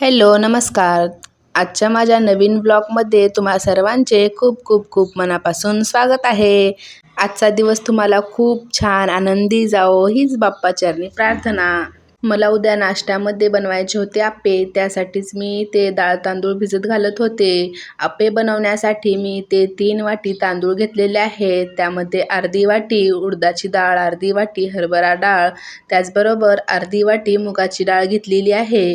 Hello नमस्कार. आजच्या माझ्या नवीन ब्लॉगमध्ये तुम्हा सर्वांचे खूप खूप खूप मनापासून स्वागत आहे. आजचा दिवस तुम्हाला खूप छान आनंदी जाओ हीच बाप्पाचरणी प्रार्थना. मला उद्या नाश्त्यामध्ये बनवायचे होते आप्पे. त्यासाठीच मी ते डाळ तांदूळ भिजत घालत होते. आप्पे बनवण्यासाठी मी ते तीन वाटी तांदूळ घेतलेले आहेत त्यामध्ये अर्धी वाटी उडदाची डाळ अर्धी वाटी हरभरा डाळ त्याचबरोबर अर्धी वाटी मुगाची डाळ घेतलेली आहे.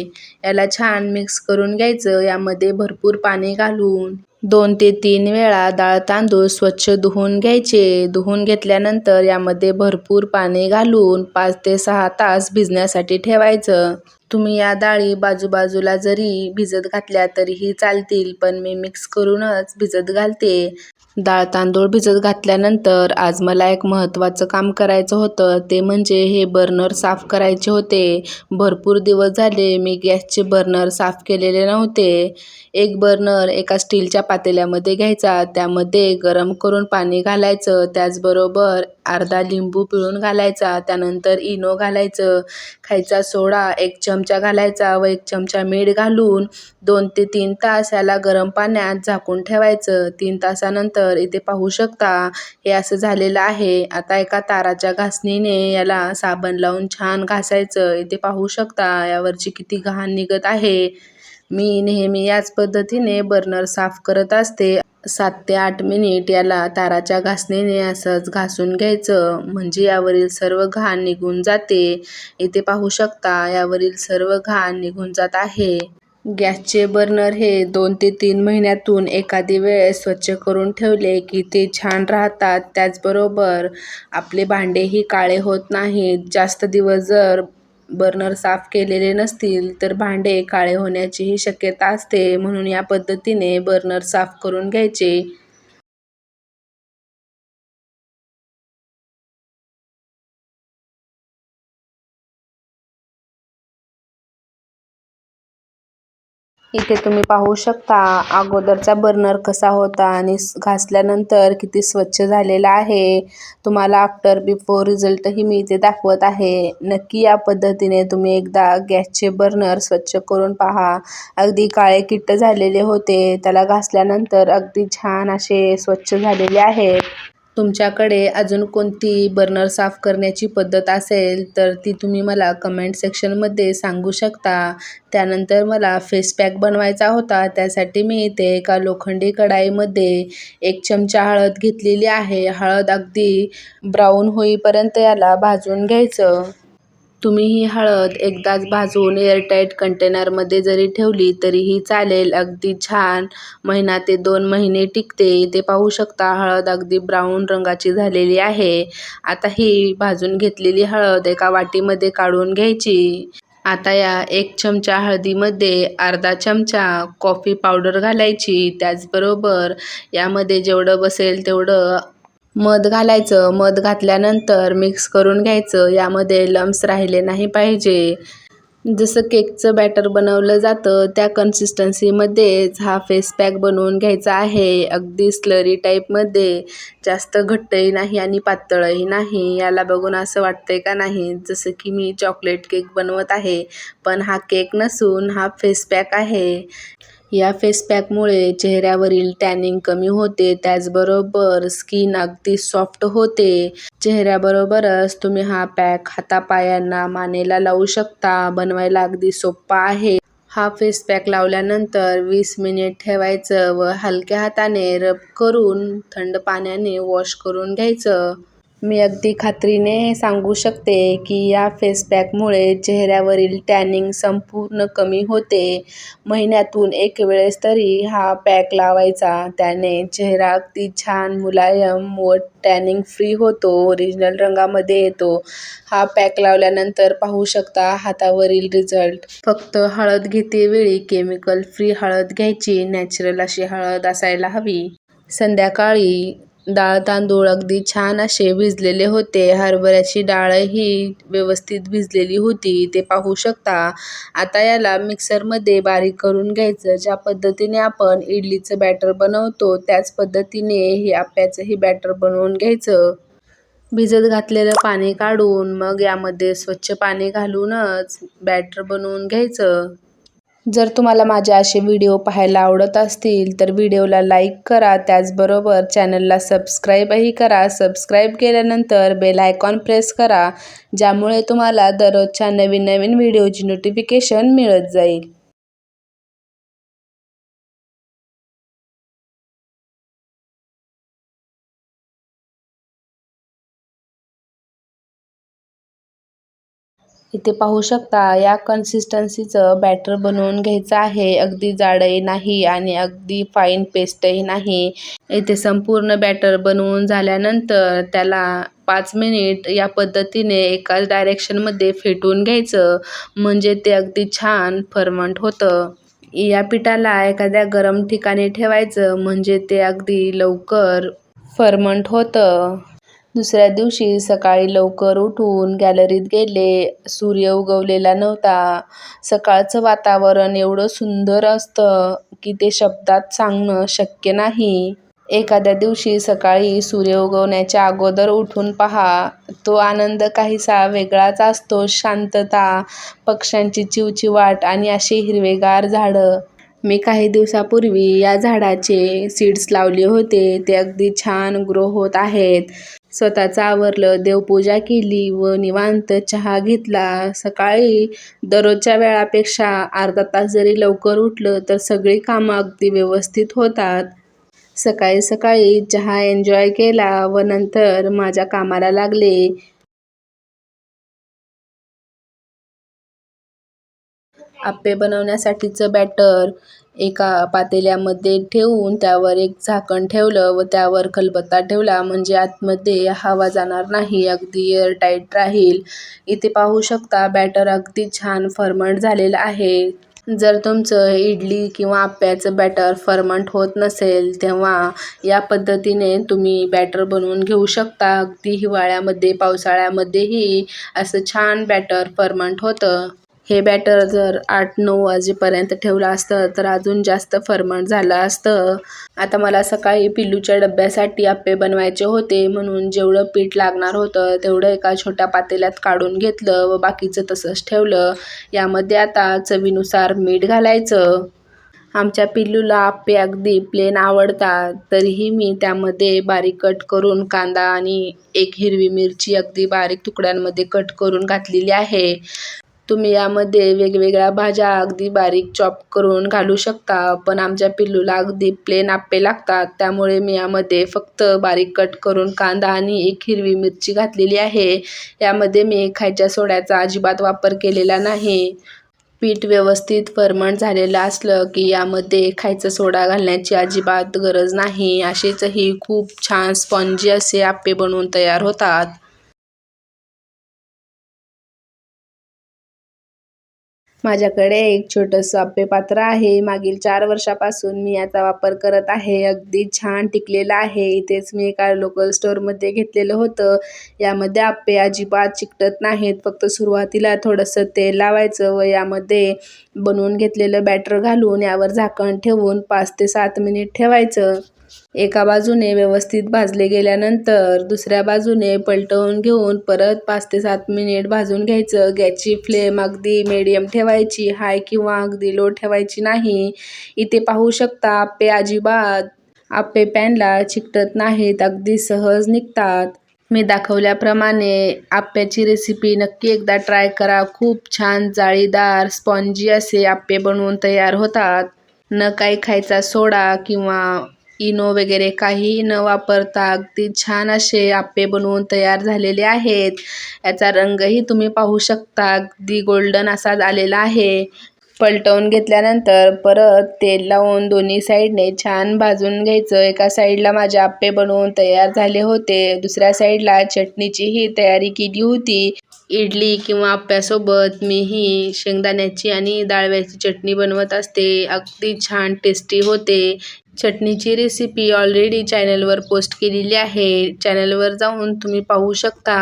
याला छान मिक्स करून घ्यायचं. यामध्ये भरपूर पाणी घालून दोन ते तीन वेळा डाळ तांदूळ स्वच्छ धुवून घ्यायचे. धुवून घेतल्यानंतर यामध्ये भरपूर पाणी घालून पाच ते सहा तास भिजण्यासाठी ठेवायचं. तुम्ही या डाळी बाजूबाजूला जरी भिजत घातल्या तरीही चालतील पण मी मिक्स करूनच भिजत घालते. डाळ तांदूळ भिजत घातल्यानंतर आज मला एक महत्त्वाचं काम करायचं होतं. ते म्हणजे हे बर्नर साफ करायचे होते. भरपूर दिवस झाले मी गॅसचे बर्नर साफ केलेले नव्हते. एक बर्नर एका स्टीलच्या पातेल्यामध्ये घ्यायचा त्यामध्ये गरम करून पाणी घालायचं त्याचबरोबर अर्धा लिंबू पिळून घालायचा त्यानंतर इनो घालायचं खायचा सोडा एक चमचा घालायचा व एक चमचा मीठ घालून दोन ते तीन तास याला गरम पाण्यात झाकून ठेवायचं. तीन तासानंतर तर इथे पाहू शकता हे असं झालेलं आहे. आता एका ताराच्या घासणीने याला साबण लावून छान घासायचं. इथे पाहू शकता यावरची किती घाण निघत आहे. मी नेहमी याच पद्धतीने बर्नर साफ करत असते. सात ते आठ मिनिट याला ताराच्या घासणीने असंच घासून घ्यायचं. म्हणजे यावरील सर्व घाण निघून जाते. इथे पाहू शकता यावरील सर्व घाण निघून जात आहे. गॅसचे बर्नर हे दोन ते तीन महिन्यातून एखादी वेळेस स्वच्छ करून ठेवले की ते छान राहतात. त्याचबरोबर आपले भांडेही काळे होत नाहीत. जास्त दिवस जर बर्नर साफ केलेले नसतील तर भांडे काळे होण्याचीही शक्यता असते. म्हणून या पद्धतीने बर्नर साफ करून घ्यायचे. इथे तुम्ही पाहू शकता अगोदरचा बर्नर कसा होता आणि घासल्यानंतर किती स्वच्छ झालेला आहे. तुम्हाला आफ्टर बिफोर रिझल्टही मी इथे दाखवत आहे. नक्की या पद्धतीने तुम्ही एकदा गॅसचे बर्नर स्वच्छ करून पहा. अगदी काळे किट्ट झालेले होते. त्याला घासल्यानंतर अगदी छान असे स्वच्छ झालेले आहेत. तुमच्याकडे अजून कोणती बर्नर साफ करण्याची पद्धत असेल तर ती तुम्ही मला कमेंट सेक्शनमध्ये सांगू शकता. त्यानंतर मला फेस पॅक बनवायचा होता त्यासाठी मी इथे एका लोखंडी कढाईमध्ये एक चमचा हळद घेतलेली आहे. हळद अगदी ब्राऊन होईपर्यंत याला भाजून घ्यायचं. तुम्ही ही हळद एकदाच भाजून एअरटाईट कंटेनरमध्ये जरी ठेवली तरीही चालेल. अगदी छान. महिना ते दोन महिने टिकते. इथे पाहू शकता हळद अगदी ब्राऊन रंगाची झालेली आहे. आता ही भाजून घेतलेली हळद एका वाटीमध्ये काढून घ्यायची. आता या एक चमचा हळदीमध्ये अर्धा चमचा कॉफी पावडर घालायची. त्याचबरोबर यामध्ये जेवढं बसेल तेवढं मध घालायचं. मध घातल्यानंतर मिक्स करून घ्यायचं. यामध्ये लम्स राहिले नाही पाहिजे. जसं केकचं बॅटर बनवलं जातं त्या कन्सिस्टन्सीमध्येच हा फेस पॅक बनवून घ्यायचा आहे. अगदी स्लरी टाईपमध्ये जास्त घट्टही नाही आणि पातळही नाही. याला बघून असं वाटतंय का नाही? जसं की मी चॉकलेट केक बनवत आहे पण हा केक नसून हा फेस पॅक आहे. या फेस पॅकमुळे चेहऱ्यावरील टॅनिंग कमी होते त्याचबरोबर स्किन अगदी सॉफ्ट होते. चेहऱ्याबरोबरच तुम्ही हा पॅक हातापायांना मानेला लावू शकता बनवायला अगदी सोप्पा आहे. हा फेस पॅक लावल्यानंतर वीस मिनिट ठेवायचं व हलक्या हाताने रब करून थंड पाण्याने वॉश करून घ्यायचं. मी अगदी खात्रीने सांगू शकते की या फेसपॅकमुळे चेहऱ्यावरील टॅनिंग संपूर्ण कमी होते. महिन्यातून एक वेळेस तरी हा पॅक लावायचा. त्याने चेहरा अगदी छान मुलायम व टॅनिंग फ्री होतो. ओरिजिनल रंगामध्ये येतो. हा पॅक लावल्यानंतर पाहू शकता हातावरील रिझल्ट. फक्त हळद घेते वेळी केमिकल फ्री हळद घ्यायची. नॅचरल अशी हळद असायला हवी. संध्याकाळी डाळ तांदूळ अगदी छान असे भिजलेले होते. हरभऱ्याची डाळही व्यवस्थित भिजलेली होती. ते पाहू शकता आता याला मिक्सरमध्ये बारीक करून घ्यायचं. ज्या पद्धतीने आपण इडलीचं बॅटर बनवतो त्याच पद्धतीने हे आप्याचंही बॅटर बनवून घ्यायचं. भिजत घातलेलं पाणी काढून मग यामध्ये स्वच्छ पाणी घालूनच बॅटर बनवून घ्यायचं. जर तुम्हाला माझे असे व्हिडिओ पाहायला आवडत असतील तर व्हिडिओला लाईक करा. त्याचबरोबर चॅनलला सबस्क्राईबही करा. सबस्क्राईब केल्यानंतर बेल आयकॉन प्रेस करा ज्यामुळे तुम्हाला दररोजच्या नवीन नवीन व्हिडिओची नोटिफिकेशन मिळत जाईल. इथे पाहू शकता या कन्सिस्टन्सीचं बॅटर बनवून घ्यायचं आहे. अगदी जाडही नाही आणि अगदी फाईन पेस्टही नाही. इथे संपूर्ण बॅटर बनवून झाल्यानंतर त्याला पाच मिनिट या पद्धतीने एकाच डायरेक्शनमध्ये फेटून घ्यायचं. म्हणजे ते अगदी छान फर्मंट होतं. या पिठाला एखाद्या गरम ठिकाणी ठेवायचं. म्हणजे ते अगदी लवकर फर्मंट होतं. दुसऱ्या दिवशी सकाळी लवकर उठून गॅलरीत गेले. सूर्य उगवलेला नव्हता. सकाळचं वातावरण एवढं सुंदर असतं की ते शब्दात सांगणं शक्य नाही. एखाद्या दिवशी सकाळी सूर्य उगवण्याच्या अगोदर उठून पहा. तो आनंद काहीसा वेगळाच असतो. शांतता पक्ष्यांची चिवचिवाट आणि अशी हिरवेगार झाडं. मी काही दिवसापूर्वी या झाडाचे सीड्स लावले होते. ते अगदी छान ग्रो होत आहेत. स्वतःचं आवरलं देवपूजा केली व निवांत चहा घेतला. सकाळी दररोजच्या वेळापेक्षा अर्धा तास जरी लवकर उठलं तर सगळी कामं अगदी व्यवस्थित होतात. सकाळी सकाळी चहा एन्जॉय केला व नंतर माझ्या कामाला लागले. आप्पे बनवण्यासाठीचं बॅटर एका पातेल्यामध्ये ठेवून त्यावर एक झाकण ठेवलं व त्यावर खलबत्ता ठेवला. म्हणजे आतमध्ये हवा जाणार नाही अगदी एअरटाईट राहील. इथे पाहू शकता बॅटर अगदी छान फर्मंट झालेलं आहे. जर तुमचं इडली किंवा आप्याचं बॅटर फर्मंट होत नसेल तेव्हा या पद्धतीने तुम्ही बॅटर बनवून घेऊ शकता. अगदी हिवाळ्यामध्ये पावसाळ्यामध्येही असं छान बॅटर फर्मंट होतं. हे बॅटर जर आठ नऊ वाजेपर्यंत ठेवलं असतं तर अजून जास्त फरमट झालं असतं. आता मला सकाळी पिल्लूच्या डब्यासाठी आप्पे बनवायचे होते म्हणून जेवढं पीठ लागणार होतं तेवढं एका छोट्या पातेल्यात काढून घेतलं व बाकीचं तसंच ठेवलं. यामध्ये आता चवीनुसार मीठ घालायचं. आमच्या पिल्लूला आप्पे अगदी प्लेन आवडतात तरीही मी त्यामध्ये बारीक कट करून कांदा आणि एक हिरवी मिरची अगदी बारीक तुकड्यांमध्ये कट करून घातलेली आहे. तुम्ही यामध्ये वेगवेगळ्या भाज्या अगदी बारीक चॉप करून घालू शकता पण आमच्या पिल्लूला अगदी प्लेन आप्पे लागतात. त्यामुळे मी यामध्ये फक्त बारीक कट करून कांदा आणि एक हिरवी मिरची घातलेली आहे. यामध्ये मी खायच्या सोड्याचा अजिबात वापर केलेला नाही. पीठ व्यवस्थित फर्मंट झालेलं असलं की यामध्ये खायचा सोडा घालण्याची अजिबात गरज नाही. असेचही खूप छान स्पॉन्जी असे आप्पे बनवून तयार होतात. माझ्याकडे एक छोटंसं आप्पे पात्र आहे. मागील चार वर्षापासून मी याचा वापर करत आहे. अगदी छान टिकलेलं आहे. इथेच मी एका लोकल स्टोअरमध्ये घेतलेलं होतं. यामध्ये आप्पे अजिबात चिकटत नाहीत. फक्त सुरुवातीला थोडंसं तेल लावायचं व यामध्ये बनवून घेतलेलं बॅटर घालून यावर झाकण ठेवून पाच ते सात मिनिट ठेवायचं. एका बाजूने व्यवस्थित भाजले गेल्यानंतर दुसऱ्या बाजूने पलटवून घेऊन परत पाच ते सात मिनिट भाजून घ्यायचं. गॅसची फ्लेम अगदी मिडियम ठेवायची हाय किंवा अगदी लो ठेवायची नाही. इथे पाहू शकता आप्पे अजिबात आप्पे पॅनला चिकटत नाहीत अगदी सहज निघतात. मी दाखवल्याप्रमाणे आप्प्याची रेसिपी नक्की एकदा ट्राय करा. खूप छान जाळीदार स्पॉन्जी असे आप्पे बनवून तयार होतात. न काही खायचा सोडा किंवा इनो वगैरे काहीही न वापरता अगदी छान असे आप्पे बनवून तयार झालेले आहेत. याचा रंगही तुम्ही पाहू शकता. अगदी गोल्डन असा आलेला आहे. पलटवून घेतल्यानंतर परत तेल लावून दोन्ही साईडने छान भाजून घ्यायचं. एका साईडला माझे आप्पे बनवून तयार झाले होते. दुसऱ्या साईडला चटणीचीही तयारी केली होती. इडली किंवा आप्प्यासोबत मीही शेंगदाण्याची आणि डाळव्याची चटणी बनवत असते. अगदी छान टेस्टी होते. चटणीची रेसिपी ऑलरेडी चॅनलवर पोस्ट केलेली आहे. चॅनलवर जाऊन तुम्ही पाहू शकता.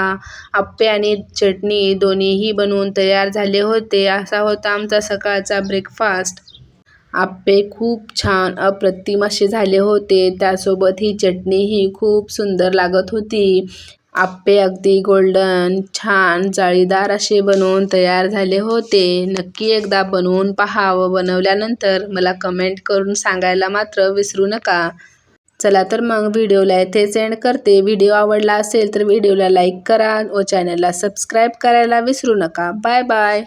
आप्पे आणि चटणी दोन्हीही बनवून तयार झाले होते. असा होता आमचा सकाळचा ब्रेकफास्ट आप्पे खूप छान अप्रतिम असे झाले होते. त्यासोबत ही चटणीही खूप सुंदर लागत होती. आप्पे अगदी गोल्डन छान जाळीदार असे बनवून तयार झाले होते. नक्की एकदा बनवून पहा व बनवल्यानंतर मला कमेंट करून सांगायला मात्र विसरू नका. चला तर मग व्हिडिओला इथेच एंड करते. व्हिडिओ आवडला असेल तर व्हिडिओला लाईक करा व चॅनलला सबस्क्राईब करायला विसरू नका. Bye bye